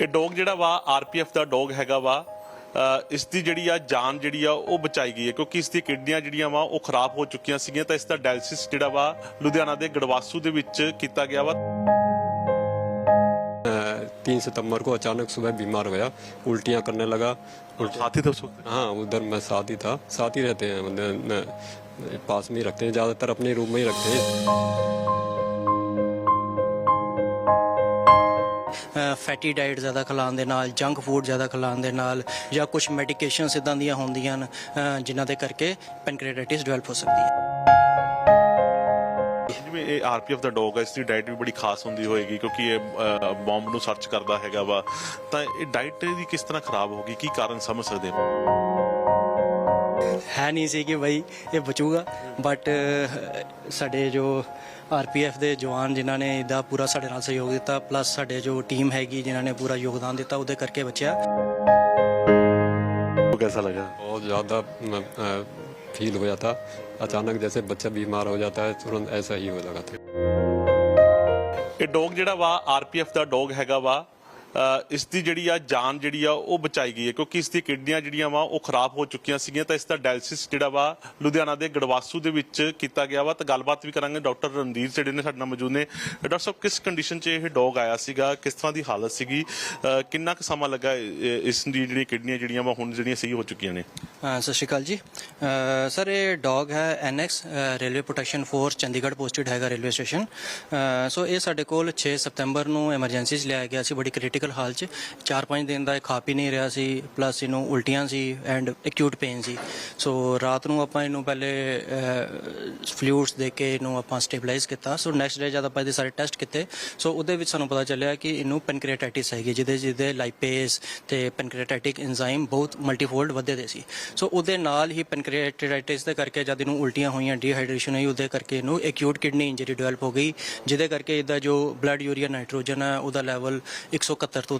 ਇਹ ਡੌਗ ਜਿਹੜਾ ਵਾ ਆਰਪੀਐਫ ਦਾ ਡੌਗ ਹੈਗਾ ਵਾ ਅ, ਇਸ ਦੀ ਜਿਹੜੀ ਆ ਜਾਨ ਜਿਹੜੀ ਆ ਉਹ ਬਚਾਈ ਗਈ ਹੈ ਕਿਉਂਕਿ ਇਸ ਦੀ ਕਿਡਨੀਆਂ ਜਿਹੜੀਆਂ ਵਾ ਉਹ ਖਰਾਬ ਹੋ ਚੁੱਕੀਆਂ ਸੀਗੀਆਂ ਤਾਂ ਇਸ ਦਾ ਡਾਇਲਿਸਿਸ ਜਿਹੜਾ ਵਾ ਲੁਧਿਆਣਾ ਦੇ ਗੜਵਾਸੂ ਦੇ ਵਿੱਚ ਕੀਤਾ ਗਿਆ ਵਾ तीन सितंबर को अचानक सुबह बीमार हो गया उल्टियाँ करने लगा उल्टी ਸਾਥੀ ਤਾਂ ਉਸ ਵਕਤ हाँ उधर मैं साथ ही था साथ ही रहते हैं मतलब न- पास में ही रखते हैं ज़्यादातर अपने रूम में ही रखते हैं ਫੈਟੀ ਡਾਈਟ ਜ਼ਿਆਦਾ ਖਿਲਾਉਣ ਦੇ ਨਾਲ ਜੰਕ ਫੂਡ ਜ਼ਿਆਦਾ ਖਿਲਾਉਣ ਦੇ ਨਾਲ ਜਾਂ ਕੁਝ ਮੈਡੀਕੇਸ਼ਨਸ ਇਦਾਂ ਦੀਆਂ ਹੁੰਦੀਆਂ ਹਨ ਅ, ਜਿਨ੍ਹਾਂ ਦੇ ਕਰਕੇ ਪੈਨਕ੍ਰੀਆਟਾਈਟਿਸ ਡਿਵੈਲਪ ਹੋ ਸਕਦੀ ਹੈ। ਜਿਵੇਂ ਇਹ ਆਰਪੀਐਫ ਦਾ ਡੌਗ ਹੈ ਇਸ ਦੀ ਡਾਈਟ ਵੀ ਬੜੀ ਖਾਸ ਹੁੰਦੀ ਹੋਏਗੀ ਕਿਉਂਕਿ ਇਹ ਬੰਬ ਨੂੰ ਸਰਚ ਕਰਦਾ ਹੈਗਾ ਵਾ। ਤਾਂ ਇਹ ਡਾਈਟ ਦੀ ਕਿਸ ਤਰ੍ਹਾਂ ਖਰਾਬ ਹੋ ਗਈ ਕੀ ਕਾਰਨ ਸਮਝ ਸਕਦੇ ਹੋ? ਹੈ ਨਹੀਂ ਸੀ ਕਿ ਬਈ ਇਹ ਬਚੂਗਾ ਬਟ ਸਾਡੇ ਜੋ ਆਰਪੀਐਫ ਦੇ ਜਵਾਨ ਜਿਨ੍ਹਾਂ ਨੇ ਇਹਦਾ ਪੂਰਾ ਸਾਡੇ ਨਾਲ ਸਹਿਯੋਗ ਦਿੱਤਾ ਪਲੱਸ ਸਾਡੇ ਜੋ ਟੀਮ ਹੈਗੀ ਜਿਨ੍ਹਾਂ ਨੇ ਪੂਰਾ ਯੋਗਦਾਨ ਦਿੱਤਾ ਉਹਦੇ ਕਰਕੇ ਬਚਿਆ ਉਹ ਕਿਹਦਾ ਲੱਗਾ बहुत ज़्यादा फील हो जाता अचानक जैसे बच्चा बीमार हो जाता है तुरंत ऐसा ही हो लगा था ਇਹ ਡੌਗ ਜਿਹੜਾ ਵਾ ਆਰਪੀਐਫ ਦਾ ਡੌਗ ਹੈਗਾ ਵਾ ਅ, ਇਸ ਦੀ ਜਿਹੜੀ ਆ ਜਾਨ ਜਿਹੜੀ ਆ ਉਹ ਬਚਾਈ ਗਈ ਹੈ, ਕਿਉਂਕਿ ਇਸ ਦੀ ਕਿਡਨੀਆਂ ਜਿਹੜੀਆਂ ਵਾ ਉਹ ਖਰਾਬ ਹੋ ਚੁੱਕੀਆਂ ਸੀਗੀਆਂ, ਤਾਂ ਇਸ ਦਾ ਡਾਇਲਿਸਿਸ ਜਿਹੜਾ ਵਾ ਲੁਧਿਆਣਾ ਦੇ ਗੜਵਾਸੂ ਦੇ ਵਿੱਚ ਕੀਤਾ ਗਿਆ ਵਾ। ਤਾਂ ਗੱਲਬਾਤ ਵੀ ਕਰਾਂਗੇ ਡਾਕਟਰ ਰਣਧੀਰ ਜਿਹੜੇ ਨੇ ਸਾਡੇ ਨਾਲ ਮੌਜੂਦ ਨੇ। ਡਾਕਟਰ ਸਾਹਿਬ, ਕਿਸ ਕੰਡੀਸ਼ਨ 'ਚ ਇਹ ਡੌਗ ਆਇਆ ਸੀਗਾ, ਕਿਸ ਤਰ੍ਹਾਂ ਦੀ ਹਾਲਤ ਸੀਗੀ ਕਿੰਨਾ ਕੁ ਸਮਾਂ ਲੱਗਾ ਇਸ ਦੀ ਜਿਹੜੀ ਕਿਡਨੀਆਂ ਜਿਹੜੀਆਂ ਵਾ ਹੁਣ ਜਿਹੜੀਆਂ ਸਹੀ ਹੋ ਚੁੱਕੀਆਂ ਨੇ? ਸਤਿ ਸ਼੍ਰੀ ਅਕਾਲ ਜੀ। ਸਰ, ਇਹ ਡੌਗ ਹੈ ਐਨਐਕਸ railway protection force Chandigarh posted ਹੈਗਾ ਰੇਲਵੇ ਸਟੇਸ਼ਨ ਸੋ ਇਹ ਸਾਡੇ ਕੋਲ 6 ਸਤੰਬਰ ਨੂੰ ਐਮਰਜੈਂਸੀ 'ਚ ਲਿਆ ਗਿਆ ਸੀ ਬੜੀ ਕ੍ਰਿਟੀਕਲ ਹਾਲ 'ਚ 4-5 ਦਿਨ ਦਾ ਇਹ ਖਾ ਪੀ ਨਹੀਂ ਰਿਹਾ ਸੀ ਪਲੱਸ ਇਹਨੂੰ ਉਲਟੀਆਂ ਸੀ ਐਂਡ ਐਕਿਊਟ ਪੇਨ ਸੀ। ਸੋ ਰਾਤ ਨੂੰ ਆਪਾਂ ਇਹਨੂੰ ਪਹਿਲੇ ਫਲੂਇਡਸ ਦੇ ਕੇ ਇਹਨੂੰ ਆਪਾਂ ਸਟੇਬਲਾਈਜ਼ ਕੀਤਾ। ਸੋ ਨੈਕਸਟ ਡੇ ਜਦ ਆਪਾਂ ਇਹਦੇ ਸਾਰੇ ਟੈਸਟ ਕੀਤੇ ਸੋ ਉਹਦੇ ਵਿੱਚ ਸਾਨੂੰ ਪਤਾ ਚੱਲਿਆ ਕਿ ਇਹਨੂੰ ਪੈਨਕ੍ਰੀਆਟਾਈਟਿਸ ਹੈਗੀ, ਜਿਹਦੇ ਜਿਹਦੇ ਲਾਈਪੇਸ ਤੇ ਪੈਨਕ੍ਰੀਆਟਾਈਟਿਕ ਐਂਜ਼ਾਈਮ ਬਹੁਤ ਮਲਟੀਫੋਲਡ ਵਧੇ ਦੇ ਸੀ। ਸੋ ਉਹਦੇ ਨਾਲ ਹੀ ਪੈਨਕ੍ਰੀਆਟਾਈਟਿਸ ਦੇ ਕਰਕੇ ਜਦ ਇਹਨੂੰ ਉਲਟੀਆਂ ਹੋਈਆਂ ਡੀਹਾਈਡਰੇਸ਼ਨ ਹੋਈ, ਉਹਦੇ ਕਰਕੇ ਇਹਨੂੰ ਐਕਿਊਟ ਕਿਡਨੀ ਇੰਜਰੀ ਡਿਵੈਲਪ ਹੋ ਗਈ, ਜਿਹਦੇ ਕਰਕੇ ਇਹਦਾ ਜੋ ਬਲੱਡ ਯੂਰੀਆ ਨਾਈਟ੍ਰੋਜਨ ਹੈ, ਉਹਦਾ ਲੈਵਲ 171 ਤੋਂ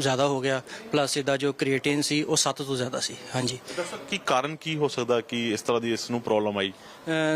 ਜ਼ਿਆਦਾ ਹੋ ਗਿਆ ਪਲੱਸ ਇਹਦਾ ਜੋ ਕ੍ਰੀਏਟਿਨ ਸੀ ਉਹ 7 ਤੋਂ ਜ਼ਿਆਦਾ ਸੀ, ਹਾਂਜੀ। ਡਾਕਟਰ ਕੀ ਕਾਰਨ ਕੀ ਹੋ ਸਕਦਾ ਕਿ ਇਸ ਤਰ੍ਹਾਂ ਦੀ ਇਸ ਨੂੰ ਪ੍ਰੋਬਲਮ ਆਈ?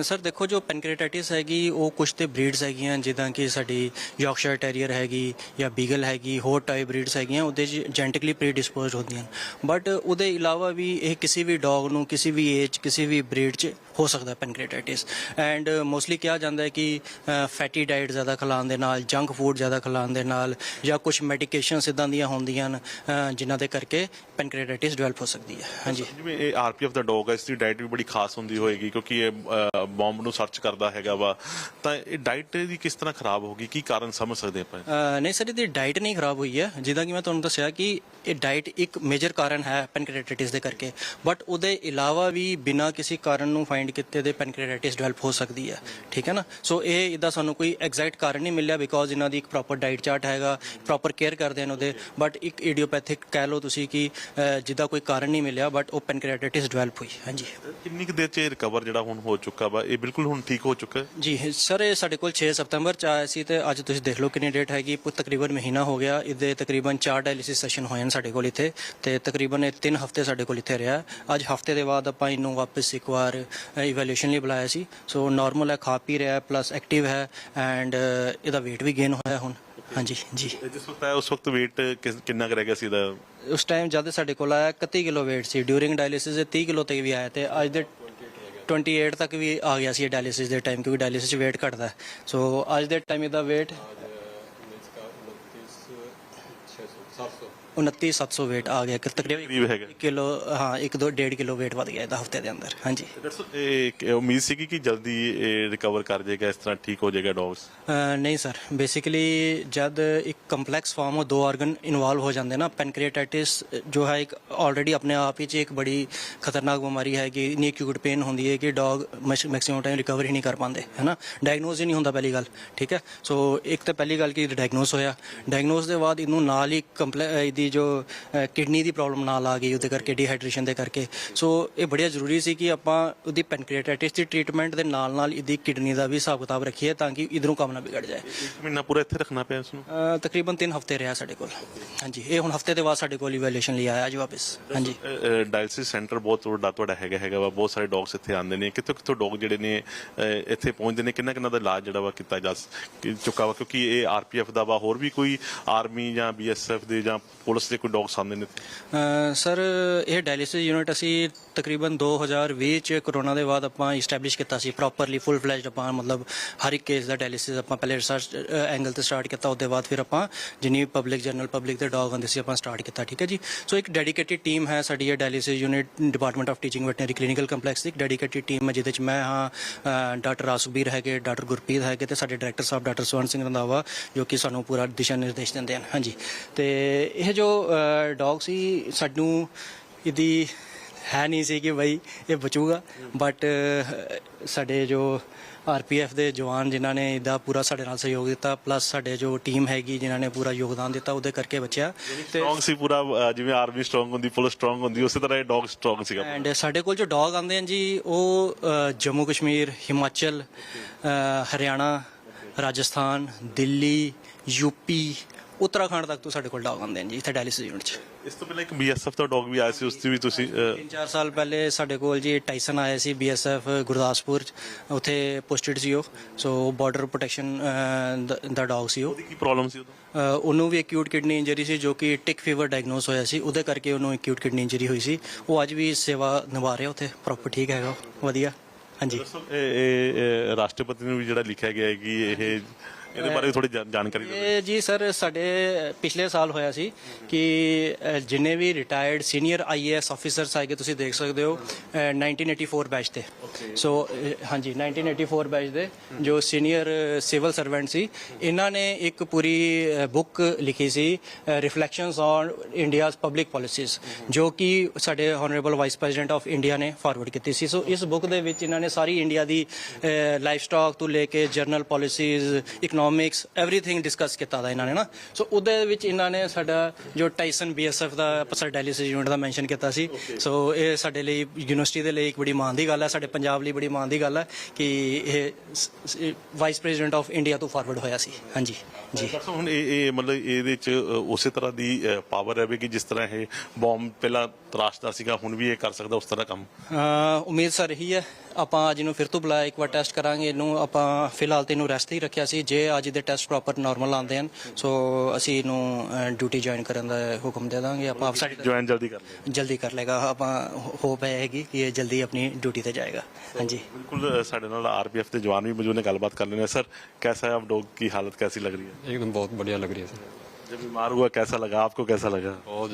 ਸਰ ਦੇਖੋ ਜੋ ਪੈਨਕ੍ਰੀਆਟਾਈਟਿਸ ਹੈਗੀ ਉਹ ਕੁਝ ਤੇ ਬਰੀਡਸ ਹੈਗੀਆਂ ਜਿੱਦਾਂ ਕਿ ਸਾਡੀ ਯਾਰਕਸ਼ਾਇਰ ਟੈਰੀਅਰ ਹੈਗੀ ਜਾਂ ਬੀਗਲ ਹੈਗੀ ਹੋਰ ਟਾਈਪ ਬਰੀਡਸ ਹੈਗੀਆਂ ਉਹਦੇ ਜੈਨੇਟਿਕਲੀ ਪ੍ਰੀਡਿਸਪੋਜ਼ਡ ਹੁੰਦੀਆਂ ਬਟ ਉਹਦੇ ਇਲਾਵਾ ਵੀ ਇਹ ਕਿਸੇ ਵੀ ਡੌਗ ਨੂੰ ਕਿਸੇ ਵੀ ਏਜ ਕਿਸੇ ਵੀ ਬਰੀਡ 'ਚ ਹੋ ਸਕਦਾ ਪੈਨਕ੍ਰੀਆਟਾਈਟਿਸ ਐਂਡ ਮੋਸਟਲੀ ਕਿਹਾ ਜਾਂਦਾ ਹੈ ਕਿ ਫੈਟੀ ਡਾਈਟ ਜ਼ਿਆਦਾ ਖਿਲਾਉਣ ਦੇ ਨਾਲ ਜੰਕ ਫੂਡ ਜ਼ਿਆਦਾ ਖਿਲਾਉਣ ਦੇ ਨਾਲ ਜਾਂ ਕੁਝ ਮੈਡੀਕੇਸ਼ਨਸ ਇਦਾਂ ਦੀਆਂ ਹੁੰਦੀਆਂ ਹਨ ਅ, ਜਿਨ੍ਹਾਂ ਦੇ ਕਰਕੇ ਪੈਨਕ੍ਰੀਆਟਾਈਟਿਸ ਡਿਵੈਲਪ ਹੋ ਸਕਦੀ ਹੈ। ਹਾਂਜੀ। ਜਿਵੇਂ ਇਹ ਆਰਪੀਐਫ ਦਾ ਡੌਗ ਹੈ ਇਸ ਦੀ ਡਾਈਟ ਵੀ ਬੜੀ ਖਾਸ ਹੁੰਦੀ ਹੋਏਗੀ ਕਿਉਂਕਿ ਇਹ ਬੰਬ ਨੂੰ ਸਰਚ ਕਰਦਾ ਹੈਗਾ ਵਾ ਤਾਂ ਇਹ ਡਾਈਟ ਦੀ ਕਿਸ ਤਰ੍ਹਾਂ ਖਰਾਬ ਹੋ ਗਈ? ਕੀ ਕਾਰਨ ਸਮਝ ਸਕਦੇ ਆਪਾਂ ਨਹੀਂ ਸਰ ਇਹਦੀ ਡਾਈਟ ਨਹੀਂ ਖਰਾਬ ਹੋਈ ਹੈ। ਜਿੱਦਾਂ ਕਿ ਮੈਂ ਤੁਹਾਨੂੰ ਦੱਸਿਆ ਕਿ ਇਹ ਡਾਈਟ ਇੱਕ ਮੇਜਰ ਕਾਰਨ ਹੈ ਪੈਨਕ੍ਰੀਆਟਾਈਟਿਸ ਦੇ ਕਰਕੇ। ਬਟ ਉਹਦੇ ਇਲਾਵਾ ਵੀ ਬਿਨਾਂ ਕਿਸੇ ਕਾਰਨ ਨੂੰ ਫਾਈਂਡ ਕੀਤੇ ਦੇ ਪੈਨਕ੍ਰੀਆਟਾਈਟਿਸ ਡਿਵੈਲਪ ਹੋ ਸਕਦੀ ਹੈ। ਠੀਕ ਹੈ ਨਾ? ਸੋ ਇਹ ਇਹਦਾ ਸਾਨੂੰ ਕੋਈ ਐਗਜ਼ੈਕਟ ਕਾਰਨ ਨਹੀਂ ਮਿਲਿਆ ਬਿਕੋਜ਼ ਇਹਨਾਂ ਦੀ ਇੱਕ ਪ੍ਰੋਪਰ ਡਾਈਟ ਚਾਰਟ ਹੈਗਾ ਪ੍ਰੋਪਰ ਕੇਅਰ ਕਰਦੇ ਹਨ ਉਹਦੇ। ਬਟ ਇੱਕ ਇਡੀਓਪੈਥਿਕ ਕਹਿ ਲਓ ਤੁਸੀਂ ਕਿ ਜਿੱਦਾਂ ਕੋਈ ਕਾਰਨ ਨਹੀਂ ਮਿਲਿਆ ਬਟ ਉਹ ਪੈਨਕ੍ਰੀਆਟਾਈਟਿਸ ਡਿਵੈਲਪ ਹੋਈ। ਹਾਂਜੀ। ਕਿੰਨੀ ਕੁ ਦੇਰ ਚ ਰਿਕਵਰ ਜਿਹੜਾ ਹੁਣ ਹੋ ਚੁੱਕਾ ਵਾ ਇਹ ਬਿਲਕੁਲ ਹੁਣ ਠੀਕ ਹੋ ਚੁੱਕਾ ਹੈ। ਜੀ ਸਰ ਇਹ ਸਾਡੇ ਕੋਲ 6 ਸਤੰਬਰ ਚ ਆਇਆ ਸੀ ਤੇ ਅੱਜ ਤੁਸੀਂ ਦੇਖ ਲਓ ਕਿੰਨੀ ਡੇਟ ਹੈਗੀ। ਪੁ- ਤਕਰੀਬਨ ਮਹੀਨਾ ਹੋ ਗਿਆ ਇਹਦੇ ਤਕਰੀਬਨ 4 ਡਾਇਲਿਸਿਸ ਸੈਸ਼ਨ ਹੋਏ ਹਨ ਸਾਡੇ ਕੋਲ ਇੱਥੇ ਤੇ ਤਕਰੀਬਨ ਇਹ 3 ਹਫ਼ਤੇ ਸਾਡੇ ਕੋਲ ਇੱਥੇ ਰਿਹਾ। ਅੱਜ ਹਫ਼ਤੇ ਦੇ ਬਾਅਦ ਆਪਾਂ ਇਹਨੂੰ ਵਾਪਸ ਇੱਕ ਵਾਰ ਇਵੈਲੂਏਸ਼ਨ ਲਈ ਬੁਲਾਇਆ ਸੀ। ਸੋ ਨਾਰਮਲ ਹੈ ਖਾ ਪੀ ਰਿਹਾ ਪਲੱਸ ਐਕਟਿਵ ਹੈ ਐਂਡ ਇਹਦਾ weight ਵੀ ਗੇਨ ਹੋਇਆ ਹੁਣ। ਹਾਂਜੀ ਜੀ। ਇਹ ਜਿਸ ਵਕਤ ਆਇਆ ਉਸ ਵਕਤ weight ਕਿਸ- ਕਿੰਨਾ ਕੁ ਰਹਿ ਗਿਆ ਸੀ ਇਹਦਾ? ਉਸ ਟਾਈਮ ਜਦ ਸਾਡੇ ਕੋਲ ਆਇਆ 31 ਕਿਲੋ weight ਸੀ। ਡਿਊਰਿੰਗ ਡਾਇਲਿਸਿਸ ਇਹ 30 ਕਿਲੋ ਤੱਕ ਵੀ ਆਇਆ ਤੇ ਅੱਜ ਦੇ 28 ਤੱਕ ਵੀ ਆ ਗਿਆ ਸੀ ਡਾਇਲਿਸਿਸ ਦੇ ਟਾਈਮ ਕਿਉਂਕਿ ਡਾਇਲਿਸਿਸ 'ਚ weight ਘਟਦਾ ਸੋ ਅੱਜ ਦੇ ਟਾਈਮ ਇਹਦਾ weight 29700 weight ਆ ਗਿਆ ਕਿ ਤਕਰੀਬਨ ਕਰੀਬ ਹੈਗਾ। ਕਿਲੋ ਹਾਂ 1 2 1.5 ਕਿਲੋ weight ਵਧ ਗਿਆ ਇਹਦਾ ਹਫ਼ਤੇ ਦੇ ਅੰਦਰ ਹਾਂਜੀ। ਡਾਕਟਰ ਸਾਹਿਬ ਇਹ ਉਮੀਦ ਸੀਗੀ ਕਿ ਜਲਦੀ ਇਹ ਰਿਕਵਰ ਕਰ ਜਾਏਗਾ ਇਸ ਤਰ੍ਹਾਂ ਠੀਕ ਹੋ ਜਾਏਗਾ ਡੌਗਸ ਅ, ਨਹੀਂ ਸਰ ਬੇਸਿਕਲੀ ਜਦ ਇੱਕ ਕੰਪਲੈਕਸ ਫਾਰਮ ਉਹ ਦੋ ਆਰਗਨ ਇਨਵੋਲਵ ਹੋ ਜਾਂਦੇ ਨਾ ਪੈਨਕ੍ਰੀਆਟਾਈਟਿਸ ਜੋ ਹੈ ਇੱਕ ਆਲਰੇਡੀ ਆਪਣੇ ਆਪ ਵਿੱਚ ਇੱਕ ਬੜੀ ਖਤਰਨਾਕ ਬਿਮਾਰੀ ਹੈ ਕਿ ਇਨੀ ਅਕਿਊਟ ਪੇਨ ਹੁੰਦੀ ਹੈ ਕਿ ਡੌਗ ਮੈਕਸਿਮਮ ਟਾਈਮ ਰਿਕਵਰ ਹੀ ਨਹੀਂ ਕਰ ਪਾਉਂਦੇ ਹੈ ਨਾ ਡਾਇਗਨੋਸ ਹੀ ਨਹੀਂ ਹੁੰਦਾ ਪਹਿਲੀ ਗੱਲ ਠੀਕ ਹੈ? ਸੋ ਇੱਕ ਤਾਂ ਪਹਿਲੀ ਗੱਲ ਕਿ ਡਾਇਗਨੋਸ ਹੋਇਆ। ਡਾਇਗਨੋਸ ਦੇ ਬਾਅਦ ਇਹਨੂੰ ਨਾਲ ਹੀ ਕੰਪਲੇ ਇਹਦੀ ਜੋ ਕਿਡਨੀ ਦੀ ਪ੍ਰੋਬਲਮ ਨਾਲ ਆ ਗਈ ਉਹਦੇ ਕਰਕੇ ਡੀਹਾਈਡਰੇਸ਼ਨ ਦੇ ਕਰਕੇ। ਸੋ ਇਹ ਬੜੀਆ ਜ਼ਰੂਰੀ ਸੀ ਕਿ ਆਪਾਂ ਉਹਦੀ ਪੈਨਕ੍ਰੀਆਟਾਈਟਿਸ ਦੀ ਟ੍ਰੀਟਮੈਂਟ ਦੇ ਨਾਲ ਨਾਲ ਇਹਦੀ ਕਿਡਨੀ ਦਾ ਵੀ ਹਿਸਾਬ ਕਿਤਾਬ ਰੱਖੀਏ ਤਾਂ ਕਿ ਇਧਰੋਂ ਕੰਮ ਨਾ ਵਿਗੜ ਜਾਏ। ਮਹੀਨਾ ਪੂਰਾ ਇੱਥੇ ਰੱਖਣਾ ਪਿਆ ਉਸ ਨੂੰ ਤਕਰੀਬਨ 3 ਹਫ਼ਤੇ ਰਿਹਾ ਸਾਡੇ ਕੋਲ। ਹਾਂਜੀ ਇਹ ਹੁਣ ਹਫ਼ਤੇ ਦੇ ਬਾਅਦ ਸਾਡੇ ਕੋਲ ਇਵੈਲੂਏਸ਼ਨ ਲਈ ਆਇਆ ਜੀ ਵਾਪਸ। ਹਾਂਜੀ। ਡਾਇਲਸਿਸ ਸੈਂਟਰ ਬਹੁਤ ਵੱਡਾ ਤੁਹਾਡਾ ਹੈਗਾ ਹੈਗਾ ਵਾ। ਬਹੁਤ ਸਾਰੇ ਡੌਗਸ ਇੱਥੇ ਆਉਂਦੇ ਨੇ। ਕਿੱਥੋਂ ਕਿੱਥੋਂ ਡੌਗ ਜਿਹੜੇ ਨੇ ਇੱਥੇ ਪਹੁੰਚਦੇ ਨੇ? ਕਿੰਨਾ ਕਿੰਨਾ ਦਾ ਇਲਾਜ ਜਿਹੜਾ ਵਾ ਕੀਤਾ ਜਾ ਚੁੱਕਾ ਵਾ? ਕਿਉਂਕਿ ਇਹ ਆਰਪੀਐਫ ਦਾ ਵਾ ਹੋਰ ਵੀ ਕੋਈ ਆਰਮੀ ਜਾਂ ਬੀਐਸਐਫ ਦੇ ਜਾਂ ਜਾਂ ਪੁਲਿਸ ਦੇ ਕੋਈ ਡੌਗ ਸਾਹਮਣੇ ਨੇ ਸਰ, ਇਹ ਡਾਇਲਿਸਿਸ ਯੂਨਿਟ ਅਸੀਂ ਤਕਰੀਬਨ 2020 ਚ ਕਰੋਨਾ ਦੇ ਬਾਅਦ ਆਪਾਂ ਇਸਟੈਬਲਿਸ਼ ਕੀਤਾ ਸੀ ਪ੍ਰੋਪਰਲੀ ਫੁੱਲ ਫਲੈਜਡ ਆਪਾਂ, ਮਤਲਬ ਹਰ ਇੱਕ ਕੇਸ ਦਾ ਡਾਇਲਿਸਿਸ ਆਪਾਂ ਪਹਿਲੇ ਰਿਸਰਚ ਐਂਗਲ ਤੇ ਸਟਾਰਟ ਕੀਤਾ, ਉਹਦੇ ਬਾਅਦ ਫਿਰ ਆਪਾਂ ਜਿੰਨੀ ਪਬਲਿਕ ਜਨਰਲ ਪਬਲਿਕ ਦੇ ਡੌਗ ਹੁੰਦੇ ਸੀ ਆਪਾਂ ਸਟਾਰਟ ਕੀਤਾ, ਠੀਕ ਹੈ ਜੀ? ਸੋ ਇੱਕ ਡੈਡੀਕੇਟਿਡ ਟੀਮ ਹੈ ਸਾਡੀ ਇਹ dialysis unit department of teaching veterinary clinical complex ਦੀ ਇੱਕ ਡੈਡੀਕੇਟਿਡ ਟੀਮ ਹੈ, ਜਿਹਦੇ ਚ ਮੈਂ ਹਾਂ ਡਾਕਟਰ ਰਾਸੂਬੀਰ ਹੈਗੇ, ਡਾਕਟਰ ਗੁਰਪ੍ਰੀਤ ਹੈਗੇ ਤੇ ਸਾਡੇ ਡਾਇਰੈਕਟਰ ਸਾਹਿਬ ਡਾਕਟਰ ਸਵਰਨ ਸਿੰਘ ਰੰਧਾਵਾ ਜੋ ਕਿ ਸਾਨੂੰ ਪੂਰਾ ਦਿਸ਼ਾ ਨਿਰਦੇਸ਼ ਦਿੰਦੇ ਹਨ, ਹਾਂਜੀ। ਤੇ ਇਹ ਜੋ ਡੌਗ ਸੀ ਸਾਨੂੰ ਇਹਦੀ ਹੈ ਨਹੀਂ ਸੀ ਕਿ ਬਈ ਇਹ ਬਚੂਗਾ। ਬਟ ਸਾਡੇ ਜੋ ਆਰਪੀਐਫ ਦੇ ਜਵਾਨ ਜਿਨ੍ਹਾਂ ਨੇ ਇਹਦਾ ਪੂਰਾ ਸਾਡੇ ਨਾਲ ਸਹਿਯੋਗ ਦਿੱਤਾ ਪਲੱਸ ਸਾਡੇ ਜੋ ਟੀਮ ਹੈਗੀ ਜਿਨ੍ਹਾਂ ਨੇ ਪੂਰਾ ਯੋਗਦਾਨ ਦਿੱਤਾ ਉਹਦੇ ਕਰਕੇ ਬਚਿਆ। ਤੇ ਸਟਰੋਂਗ ਸੀ ਪੂਰਾ ਅ, ਜਿਵੇਂ ਆਰਮੀ ਸਟਰੋਂਗ ਹੁੰਦੀ ਪੁਲਿਸ ਸਟਰੋਂਗ ਹੁੰਦੀ ਉਸੇ ਤਰ੍ਹਾਂ ਇਹ ਡੌਗ ਸਟਰੋਂਗ ਸੀਗਾ ਐਂਡ ਸਾਡੇ ਕੋਲ ਜੋ ਡੌਗ ਆਉਂਦੇ ਹਨ ਜੀ ਉਹ ਅ, ਜੰਮੂ ਕਸ਼ਮੀਰ ਹਿਮਾਚਲ ਅ, ਹਰਿਆਣਾ ਰਾਜਸਥਾਨ ਦਿੱਲੀ ਯੂਪੀ ਉੱਤਰਾਖੰਡ ਤੱਕ ਤੋਂ ਸਾਡੇ ਕੋਲ ਡੌਗ ਆਉਂਦੇ ਹਨ ਜੀ ਇੱਥੇ ਡਾਇਲਿਸਿਸ ਯੂਨਿਟ 'ਚ। ਇਸ ਤੋਂ ਪਹਿਲਾਂ ਇੱਕ ਬੀਐਸਐਫ ਦਾ ਡੌਗ ਵੀ ਆਇਆ ਸੀ ਉਸ ਦੀ ਵੀ ਤੁਸੀਂ ਅ, ਤਿੰਨ ਚਾਰ ਸਾਲ ਪਹਿਲੇ ਸਾਡੇ ਕੋਲ ਜੀ ਟਾਈਸਨ ਆਇਆ ਸੀ ਬੀਐਸਐਫ ਗੁਰਦਾਸਪੁਰ 'ਚ। ਉੱਥੇ ਪੋਸਟਡ ਸੀ ਉਹ। ਸੋ ਬਾਰਡਰ ਪ੍ਰੋਟੈਕਸ਼ਨ ਦਾ ਡੌਗ ਸੀ ਉਹ। ਉਹਦੀ ਕੀ ਪ੍ਰੋਬਲਮ ਸੀ ਉਦੋਂ? ਅ, ਉਹਨੂੰ ਵੀ ਅਕਿਊਟ ਕਿਡਨੀ ਇੰਜਰੀ ਸੀ ਜੋ ਕਿ ਟਿਕ ਫੀਵਰ ਡਾਇਗਨੋਸ ਹੋਇਆ ਸੀ। ਉਹਦੇ ਕਰਕੇ ਉਹਨੂੰ ਅਕਿਊਟ ਕਿਡਨੀ ਇੰਜਰੀ ਹੋਈ ਸੀ। ਉਹ ਅੱਜ ਵੀ ਸੇਵਾ ਨਿਭਾ ਰਿਹਾ ਉੱਥੇ ਪ੍ਰੋਪਰ ਠੀਕ ਹੈਗਾ ਉਹ, ਵਧੀਆ। ਹਾਂਜੀ। ਦੱਸੋ ਇਹ ਇਹ ਇਹ ਰਾਸ਼ਟਰਪਤੀ ਨੂੰ ਵੀ ਜਿਹੜਾ ਲਿਖਿਆ ਗਿਆ ਹੈ ਕਿ ਇਹ ਇਹਦੇ ਬਾਰੇ ਥੋੜੀ ਜਾਣਕਾਰੀ ਦਿਓ ਇਹ ਜੀ ਸਰ ਸਾਡੇ ਪਿਛਲੇ ਸਾਲ ਹੋਇਆ ਸੀ ਕਿ ਅ, ਜਿੰਨੇ ਵੀ ਰਿਟਾਇਰਡ ਸੀਨੀਅਰ ਆਈਏਐਸ ਆਫੀਸਰਸ ਆਏਗੇ ਤੁਸੀਂ ਦੇਖ ਸਕਦੇ ਹੋ ਅ, 1984 ਬੈਚ ਤੇ। ਸੋ ਅ, ਹਾਂਜੀ 1984 ਬੈਚ ਦੇ ਜੋ ਸੀਨੀਅਰ ਸਿਵਲ ਸਰਵੈਂਟ ਸੀ ਇਹਨਾਂ ਨੇ ਇੱਕ ਪੂਰੀ ਬੁੱਕ ਲਿਖੀ ਸੀ reflections on India's public policies ਜੋ ਕਿ ਸਾਡੇ honourable vice president of India ਨੇ ਫਾਰਵਰਡ ਕੀਤੀ ਸੀ। ਸੋ ਇਸ ਬੁੱਕ ਦੇ ਵਿੱਚ ਇਹਨਾਂ ਨੇ ਸਾਰੀ ਇੰਡੀਆ ਦੀ ਲਾਈਫ ਸਟਾਕ ਤੋਂ ਲੈ ਕੇ general policies economics everything discuss ਕੀਤਾ ਦਾ ਇਹਨਾਂ ਨੇ ਨਾ। ਸੋ ਉਹਦੇ ਵਿੱਚ ਇਹਨਾਂ ਨੇ ਸਾਡਾ ਜੋ ਟਾਈਸਨ ਬੀਐਸਐਫ ਦਾ ਪਸਰ ਡਾਇਲਿਸਿਸ ਯੂਨਿਟ ਦਾ ਮੈਂਸ਼ਨ ਕੀਤਾ ਸੀ। ਸੋ ਇਹ ਸਾਡੇ ਲਈ ਯੂਨੀਵਰਸਿਟੀ ਦੇ ਲਈ ਇੱਕ ਬੜੀ ਮਾਣ ਦੀ ਗੱਲ ਹੈ। ਸਾਡੇ ਪੰਜਾਬ ਲਈ ਬੜੀ ਮਾਣ ਦੀ ਗੱਲ ਹੈ ਕਿ ਇਹ ਵਾਈਸ ਪ੍ਰੈਜ਼ੀਡੈਂਟ ਆਫ ਇੰਡੀਆ ਤੋਂ ਫਾਰਵਰਡ ਹੋਇਆ ਸੀ। ਹਾਂਜੀ ਜੀ। ਹੁਣ ਇਹ ਇਹ ਮਤਲਬ ਇਹਦੇ ਚ ਉਸੇ ਤਰ੍ਹਾਂ ਦੀ ਪਾਵਰ ਹੈ ਵੀ ਕਿ ਜਿਸ ਤਰ੍ਹਾਂ ਇਹ ਬੰਬ ਪਹਿਲਾਂ ਤਰਾਸ਼ਦਾ ਸੀਗਾ ਹੁਣ ਵੀ ਇਹ ਕਰ ਸਕਦਾ ਉਸ ਤਰ੍ਹਾਂ ਕੰਮ? ਉਮੀਦ ਸਰ ਇਹੀ ਹੈ। ਆਪਾਂ ਅੱਜ ਨੂੰ ਫਿਰ ਤੋਂ ਬੁਲਾਇਆ ਇੱਕ ਵਾਰ ਟੈਸਟ ਕਰਾਂਗੇ। ਇਹਨੂੰ ਆਪਾਂ ਫਿਲਹਾਲ ਤੇ ਇਹਨੂੰ ਰੈਸਟ ਹੀ ਰੱਖਿਆ ਸੀ। ਜੇ ਅੱਜ ਦੇ ਟੈਸਟ ਪ੍ਰੋਪਰ ਨਾਰਮਲ ਆਉਂਦੇ ਹਨ ਸੋ ਅਸੀਂ ਇਹਨੂੰ ਡਿਊਟੀ ਜੁਆਇਨ ਕਰਨ ਦਾ ਹੁਕਮ ਦੇ ਦਾਂਗੇ। ਆਪਾਂ ਸਾਡੀ ਜੁਆਇਨ ਜਲਦੀ ਕਰ ਲਏਗਾ। ਜਲਦੀ ਕਰ ਲਏਗਾ। ਆਪਾਂ ਹੋਪ ਹੈ ਹੈਗੀ ਕਿ ਇਹ ਜਲਦੀ ਆਪਣੀ ਡਿਊਟੀ ਤੇ ਜਾਏਗਾ। ਹਾਂਜੀ। ਬਿਲਕੁਲ ਸਾਡੇ ਨਾਲ ਆਰਪੀਐਫ ਦੇ ਜਵਾਨ ਵੀ ਮੌਜੂਦ ਨੇ। ਗੱਲਬਾਤ ਕਰ ਲੈਣੇ ਸਰ कैसा है आप डॉग की हालत कैसी लग रही है एकदम बहुत बढ़िया लग रही है सर जब बीमार हुआ कैसा लगा आपको कैसा लगा बहुत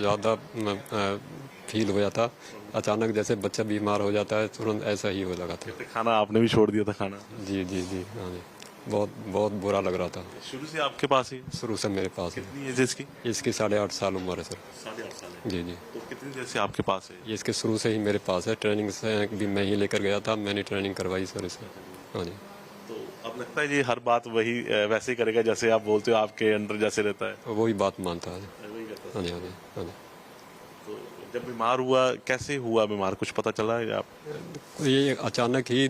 फील हो जाता। अचानक जैसे बच्चा बीमार हो जाता है तुरंत ऐसा ही हो लगा था। खाना आपने भी छोड़ दिया था खाना? जी जी जी हाँ जी। बहुत बहुत बुरा लग रहा था। शुरू से आपके पास ही? शुरू से मेरे पास है। कितनी एज इसकी? इसकी साढ़े आठ साल उम्र है सर। साढ़े आठ साल है। जी जी। तो कितनी देर से आपके पास है? ये इसके शुरू से ही मेरे पास है। ट्रेनिंग से भी मैं ही लेकर गया था। मैंने ट्रेनिंग करवाई सर इसे हाँ जी। तो अब लगता है जी हर बात वही वैसे ही करेगा जैसे आप बोलते हो आपके अंडर जैसे रहता है। तो वही बात मानता है। है। जी हाँ जी हाँ जी। तो जब बीमार हुआ कैसे हुआ बीमार? कुछ पता चला या आप? ये अचानक ही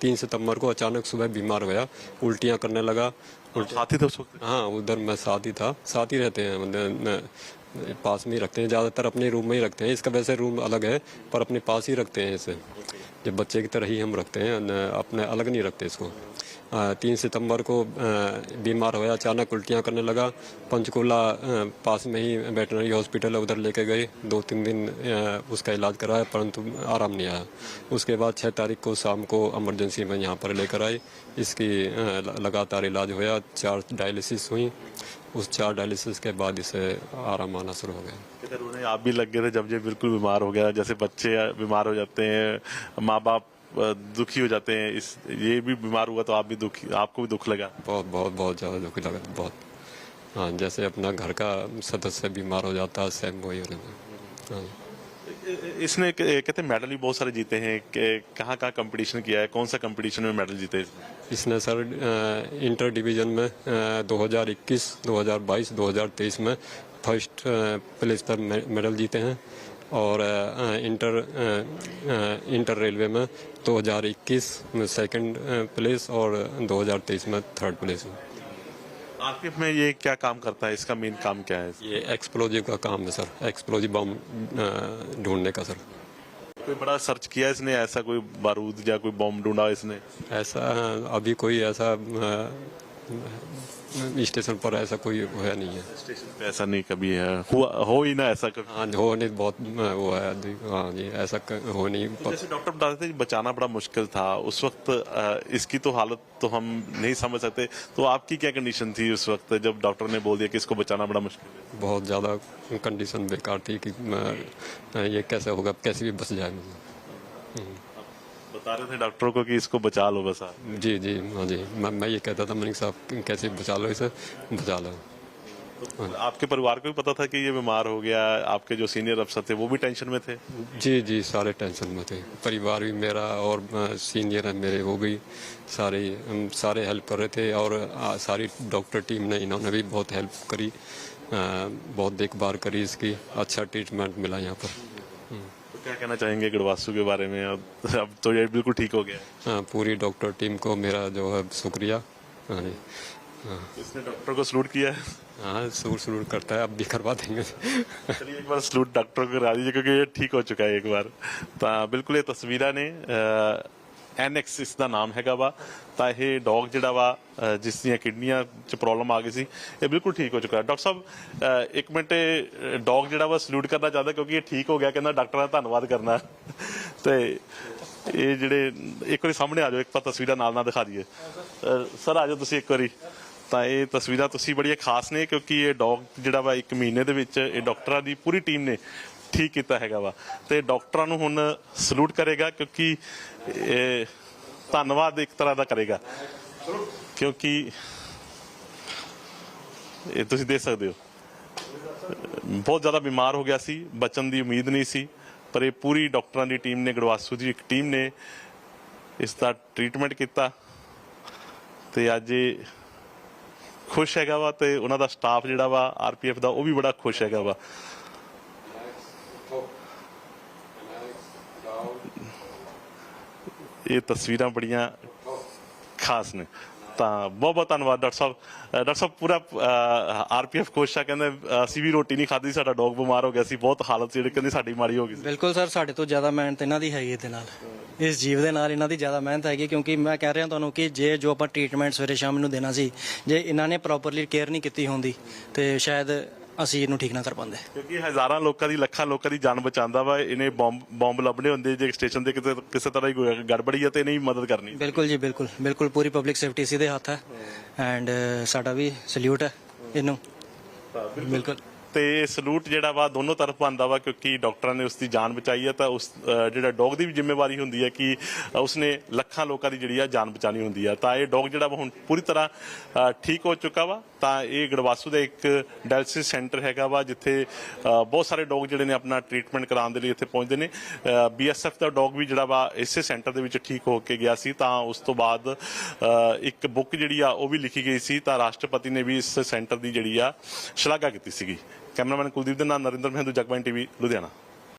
तीन सितंबर को अचानक सुबह बीमार हो गया उल्टियाँ करने लगा। साथी थे उस वक्त? हाँ उधर मैं साथ ही था। साथ ही रहते हैं मतलब पास में ही रखते हैं ज़्यादातर अपने रूम में ही रखते हैं। इसका वैसे रूम अलग है पर अपने पास ही रखते हैं इसे। जब बच्चे की तरह ही हम रखते हैं अपने अलग नहीं रखते इसको। तीन सितंबर को बीमार होया, अचानक उल्टियाँ करने लगा। पंचकूला पास में ही वेटनरी हॉस्पिटल है, उधर लेके गए। दो तीन दिन उसका इलाज कराया, परंतु आराम नहीं आया। उसके बाद छः तारीख को शाम को इमरजेंसी में यहाँ पर लेकर आए। इसकी लगातार इलाज होया, चार डायलिसिस हुई। उस चार डायलिसिस के बाद इसे आराम आना शुरू हो गया। आप भी लग गए थे जब ये बिल्कुल बीमार हो गया। जैसे बच्चे बीमार हो जाते हैं, माँ बाप दुखी हो जाते हैं। इस ये भी बीमार हुआ तो आप भी दुखी आपको भी दुख लगा। बहुत बहुत बहुत ज़्यादा दुखी लगा बहुत। हाँ जैसे अपना घर का सदस्य बीमार हो जाता है सेम वही हो जाता हाँ। इसने कहते हैं मेडल भी बहुत सारे जीते हैं। कहाँ कहाँ कंपटीशन किया है? कौन सा कंपटीशन में मेडल जीते? इसने? इसने सर इंटर डिवीज़न में अ, 2021, 2022, 2023 में फ़र्स्ट प्लेस पर मेडल जीते हैं। और इंटर इंटर रेलवे में 2021 में सेकंड प्लेस और 2023 में थर्ड प्लेस आरपीएफ में ये क्या काम करता है? इसका मेन काम क्या है? ये एक्सप्लोजिव का काम है सर एक्सप्लोजिव बम ढूँढने का सर कोई बड़ा सर्च किया इसने? ऐसा कोई बारूद या कोई बॉम्ब ढूंढा इसने? ऐसा अभी कोई ऐसा स्टेशन पर ऐसा कोई है नहीं है। स्टेशन पे ऐसा नहीं कभी है। हुआ हो ही ना ऐसा कभी? हाँ हो नहीं बहुत वो है हाँ जी ऐसा हो नहीं। पर जैसे डॉक्टर बता रहे थे बचाना बड़ा मुश्किल था उस वक्त इसकी तो हालत तो हम नहीं समझ सकते। तो आपकी क्या कंडीशन थी उस वक्त जब डॉक्टर ने बोल दिया कि इसको बचाना बड़ा मुश्किल है? बहुत ज़्यादा कंडीशन बेकार थी कि ये कैसे होगा कैसे भी बच जाए। मुझे बता रहे थे डॉक्टरों को कि इसको बचा लो बस आप। जी जी हाँ जी। मैं मैं ये कहता था मनिक साहब कैसे बचा लो इसे? बचा लो। आपके परिवार को भी पता था कि ये बीमार हो गया आपके जो सीनियर अफसर थे वो भी टेंशन में थे? जी जी सारे टेंशन में थे। परिवार भी मेरा और सीनियर है मेरे वो भी सारे सारे हेल्प कर रहे थे और सारी डॉक्टर टीम ने इन्होंने भी बहुत हेल्प करी बहुत देखभाल करी इसकी। अच्छा ट्रीटमेंट मिला यहाँ पर। तो क्या कहना चाहेंगे गढ़वासु के बारे में? अब अब तो ये बिल्कुल ठीक हो गया। आ, पूरी डॉक्टर टीम को मेरा जो है शुक्रिया। हाँ हाँ। इसने डॉक्टर को सलूट किया है? हाँ सलूट सलूट करता है अब भी करवा देंगे। एक बार सलूट डॉक्टर को करा दीजिए क्योंकि ये ठीक हो चुका है एक बार। तो बिल्कुल ये तस्वीरा ने आ, ਐਨਐਕਸ ਇਸ ਦਾ ਨਾਮ ਹੈਗਾ ਵਾ, ਤਾਂ ਇਹ ਡੌਗ ਜਿਹੜਾ ਵਾ ਜਿਸ ਦੀਆਂ ਕਿਡਨੀਆਂ 'ਚ ਪ੍ਰੋਬਲਮ ਆ ਗਈ ਸੀ, ਇਹ ਬਿਲਕੁਲ ਠੀਕ ਹੋ ਚੁੱਕਾ। ਡਾਕਟਰ ਸਾਹਿਬ ਇੱਕ ਮਿੰਟ ਡੌਗ ਜਿਹੜਾ ਵਾ ਸਲੂਟ ਕਰਨਾ ਚਾਹੁੰਦਾ ਕਿਉਂਕਿ ਇਹ ਠੀਕ ਹੋ ਗਿਆ, ਕਹਿੰਦਾ ਡਾਕਟਰਾਂ ਦਾ ਧੰਨਵਾਦ ਕਰਨਾ। ਤੇ ਇਹ ਜਿਹੜੇ, ਇੱਕ ਵਾਰੀ ਸਾਹਮਣੇ ਆ ਜਾਓ, ਇੱਕ ਵਾਰ ਤਸਵੀਰਾਂ ਨਾਲ ਨਾਲ ਦਿਖਾ ਦਈਏ। ਸਰ, ਆ ਜਾਓ ਤੁਸੀਂ ਇੱਕ ਵਾਰੀ। ਤਾਂ ਇਹ ਤਸਵੀਰਾਂ ਤੁਸੀਂ ਬੜੀਆਂ ਖਾਸ ਨੇ ਕਿਉਂਕਿ ਇਹ ਡੌਗ ਜਿਹੜਾ ਵਾ ਇੱਕ ਮਹੀਨੇ ਦੇ ਵਿੱਚ, ਇਹ ਡਾਕਟਰਾਂ ਦੀ ਪੂਰੀ ਟੀਮ ਨੇ ਠੀਕ ਕੀਤਾ ਹੈਗਾ ਵਾ। ਤੇ ਡਾਕਟਰਾਂ ਨੂੰ ਹੁਣ ਸਲੂਟ ਕਰੇਗਾ ਕਿਉਂਕਿ, ਇਹ, ਧੰਨਵਾਦ ਇੱਕ ਤਰ੍ਹਾਂ ਦਾ ਕਰੇਗਾ। ਕਿਉਂਕਿ, ਇਹ ਤੁਸੀਂ ਦੇਖ ਸਕਦੇ ਹੋ। ਬਹੁਤ ਜ਼ਿਆਦਾ ਬਿਮਾਰ ਹੋ ਗਿਆ ਸੀ, ਬਚਣ ਦੀ ਉਮੀਦ ਨਹੀਂ ਸੀ, ਪਰ ਇਹ ਪੂਰੀ ਡਾਕਟਰਾਂ ਦੀ ਟੀਮ ਨੇ, ਗੜਵਾਸੂ ਦੀ ਇੱਕ ਟੀਮ ਨੇ, ਇਸ ਦਾ ਟ੍ਰੀਟਮੈਂਟ ਕੀਤਾ। ਤੇ ਅੱਜ ਇਹ ਖੁਸ਼ ਹੈਗਾ ਵਾ ਤੇ ਉਹਨਾਂ ਦਾ ਸਟਾਫ ਜਿਹੜਾ ਵਾ ਆਰਪੀਐਫ ਦਾ, ਉਹ ਵੀ ਬੜਾ ਖੁਸ਼ ਹੈਗਾ ਵਾ। ਇਹ ਤਸਵੀਰਾਂ ਬੜੀਆਂ ਖਾਸ ਨੇ। ਤਾਂ ਬਹੁਤ ਬਹੁਤ ਧੰਨਵਾਦ ਡਾਕਟਰ ਸਾਹਿਬ। ਡਾਕਟਰ ਸਾਹਿਬ ਪੂਰਾ ਆਰਪੀਐਫ ਖੁਸ਼ ਕਹਿੰਦੇ, ਅਸੀਂ ਵੀ ਰੋਟੀ ਨਹੀਂ ਖਾਧੀ, ਸਾਡਾ ਡੌਗ ਬਿਮਾਰ ਹੋ ਗਿਆ ਸੀ ਬਹੁਤ ਹਾਲਤ ਜਿਹੜੀ ਕਹਿੰਦੇ ਸਾਡੀ ਮਾੜੀ ਹੋ ਗਈ ਸੀ। ਬਿਲਕੁਲ ਸਰ, ਸਾਡੇ ਤੋਂ ਜ਼ਿਆਦਾ ਮਿਹਨਤ ਇਹਨਾਂ ਦੀ ਹੈਗੀ ਇਹਦੇ ਨਾਲ। ਇਸ ਜੀਵ ਦੇ ਨਾਲ ਇਹਨਾਂ ਦੀ ਜ਼ਿਆਦਾ ਮਿਹਨਤ ਹੈਗੀ ਕਿਉਂਕਿ ਮੈਂ ਕਹਿ ਰਿਹਾ ਤੁਹਾਨੂੰ ਕਿ ਜੇ ਜੋ ਆਪਾਂ ਟ੍ਰੀਟਮੈਂਟ ਸਵੇਰੇ ਸ਼ਾਮ ਨੂੰ ਦੇਣਾ ਸੀ, ਜੇ ਇਹਨਾਂ ਨੇ ਪ੍ਰੋਪਰਲੀ ਕੇਅਰ ਨਹੀਂ ਕੀਤੀ ਹੁੰਦੀ, ਤੇ ਸ਼ਾਇਦ ਅਸੀਂ ਇਹਨੂੰ ਠੀਕ ਨਾ ਕਰ ਪਾਉਂਦੇ। ਕਿਉਂਕਿ ਹਜ਼ਾਰਾਂ ਲੋਕਾਂ ਦੀ ਲੱਖਾਂ ਲੋਕਾਂ ਦੀ ਜਾਨ ਬਚਾਉਂਦਾ ਵਾ ਇਹਨੇ ਬੰਬ ਬੰਬ ਲੱਭਣੇ ਹੁੰਦੇ ਜੇ ਸਟੇਸ਼ਨ ਤੇ ਕਿਤੇ ਕਿਸੇ ਤਰ੍ਹਾਂ ਦੀ ਗੜਬੜੀ ਹੈ ਤੇ ਇਹਨੇ ਮਦਦ ਕਰਨੀ। ਬਿਲਕੁਲ ਜੀ ਬਿਲਕੁਲ। ਬਿਲਕੁਲ ਪੂਰੀ ਪਬਲਿਕ ਸੇਫਟੀ ਸੀ ਦੇ ਹੱਥ ਹੈ। ਐਂਡ ਸਾਡਾ ਵੀ ਸਲੂਟ ਹੈ ਇਹਨੂੰ। ਬਿਲਕੁਲ। ਤੇ ਸਲੂਟ ਜਿਹੜਾ ਵਾ ਦੋਨੋਂ ਤਰਫ ਬਣਦਾ ਵਾ ਕਿਉਂਕਿ ਡਾਕਟਰਾਂ ਨੇ ਉਸ ਦੀ ਜਾਨ ਬਚਾਈ ਹੈ, ਤਾਂ ਉਸ ਜਿਹੜਾ ਡੌਗ ਦੀ ਵੀ ਜ਼ਿੰਮੇਵਾਰੀ ਹੁੰਦੀ ਹੈ ਕਿ ਉਸਨੇ ਲੱਖਾਂ ਲੋਕਾਂ ਦੀ ਜਿਹੜੀ ਆ ਜਾਨ ਬਚਾਣੀ ਹੁੰਦੀ ਆ। ਤਾਂ ਇਹ ਡੌਗ ਜਿਹੜਾ ਵਾ ਹੁਣ ਪੂਰੀ ਤਰ੍ਹਾਂ ਠੀਕ ਹੋ ਚੁੱਕਾ ਵਾ। ਤਾਂ ਇਹ ਗੜਵਾਸੂ ਦਾ ਇੱਕ ਡਾਇਲਿਸਿਸ ਸੈਂਟਰ ਹੈਗਾ ਵਾ, ਜਿੱਥੇ ਬਹੁਤ ਸਾਰੇ ਡੌਗ ਜਿਹੜੇ ਨੇ ਆਪਣਾ ਟ੍ਰੀਟਮੈਂਟ ਕਰਾਉਣ ਦੇ ਲਈ ਇੱਥੇ ਪਹੁੰਚਦੇ ਨੇ। ਬੀਐਸਐਫ ਦਾ ਡੌਗ ਵੀ ਜਿਹੜਾ ਵਾ ਇਸੇ ਸੈਂਟਰ ਦੇ ਵਿੱਚ ਠੀਕ ਹੋ ਕੇ ਗਿਆ ਸੀ। ਤਾਂ ਉਸ ਤੋਂ ਬਾਅਦ ਇੱਕ ਬੁੱਕ ਜਿਹੜੀ ਆ ਉਹ ਵੀ ਲਿਖੀ ਗਈ ਸੀ। ਤਾਂ ਰਾਸ਼ਟਰਪਤੀ ਨੇ ਵੀ ਇਸ ਸੈਂਟਰ ਦੀ ਜਿਹੜੀ ਆ ਸ਼ਲਾਘਾ ਕੀਤੀ ਸੀਗੀ। ਕੈਮਰਾਮੈਨ ਕੁਲਦੀਪ ਦੇ ਨਾਲ ਨਰਿੰਦਰ ਮਹਿੰਦੂ ਜਗਬਾਈ ਟੀਵੀ ਲੁਧਿਆਣਾ।